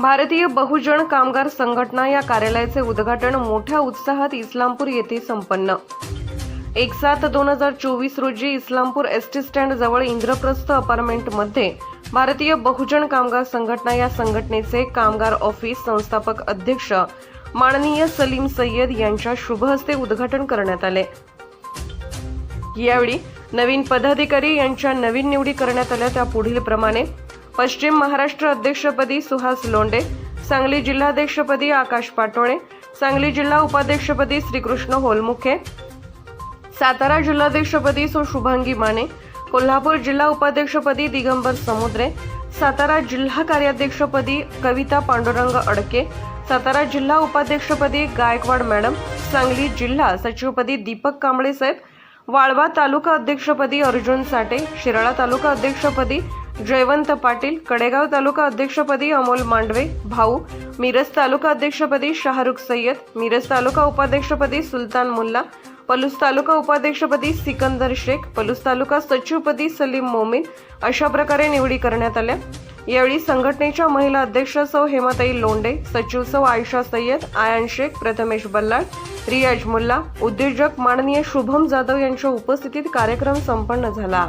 भारतीय बहुजन कामगार संघटना या कार्यालयाचे उद्घाटन मोठ्या उत्साहात इस्लामपूर येथे संपन्न. एक सात दोन हजार चोवीस रोजी इस्लामपूर एसटी स्टँड जवळ इंद्रप्रस्थ अपार्टमेंटमध्ये भारतीय बहुजन कामगार संघटना या संघटनेचे कामगार ऑफिस संस्थापक अध्यक्ष माननीय सलीम सय्यद यांच्या शुभहस्ते उद्घाटन करण्यात आले. यावेळी नवीन पदाधिकारी यांच्या नवीन निवडी करण्यात आल्या. त्या पुढील प्रमाणे पश्चिम महाराष्ट्र अध्यक्षपदी सुहास लोंडे सांगली जिल्हाध्यक्षपदी आकाश पाटोळे सांगली जिल्हा उपाध्यक्षपदी श्रीकृष्ण होलमुखे सातारा जिल्हाध्यक्षपदी सो शुभांगी माने कोल्हापूर जिल्हा उपाध्यक्षपदी दिगंबर समुद्रे सातारा जिल्हा कार्याध्यक्षपदी कविता पांडुरंग अडके सातारा जिल्हा उपाध्यक्षपदी गायकवाड मॅडम सांगली जिल्हा सचिवपदी दीपक कांबळे साहेब वाळवा तालुका अध्यक्षपदी अर्जुन साठे शिराळा तालुका अध्यक्षपदी जयवंत पाटील कडेगाव तालुका अध्यक्षपदी अमोल मांडवे भाऊ मिरज तालुका अध्यक्षपदी शाहरुख सय्यद मिरज तालुका उपाध्यक्षपदी सुलतान मुल्ला पलूस तालुका उपाध्यक्षपदी सिकंदर शेख पलूस तालुका सचिवपदी सलीम मोमीन अशा प्रकारे निवडी करण्यात आल्या. यावेळी संघटनेच्या महिला अध्यक्ष सौ हेमाताई लोंडे सचिव सौ आयशा सय्यद आयान शेख प्रथमेश बल्लाट रियाज मुल्ला उद्योजक माननीय शुभम जाधव यांच्या उपस्थितीत कार्यक्रम संपन्न झाला.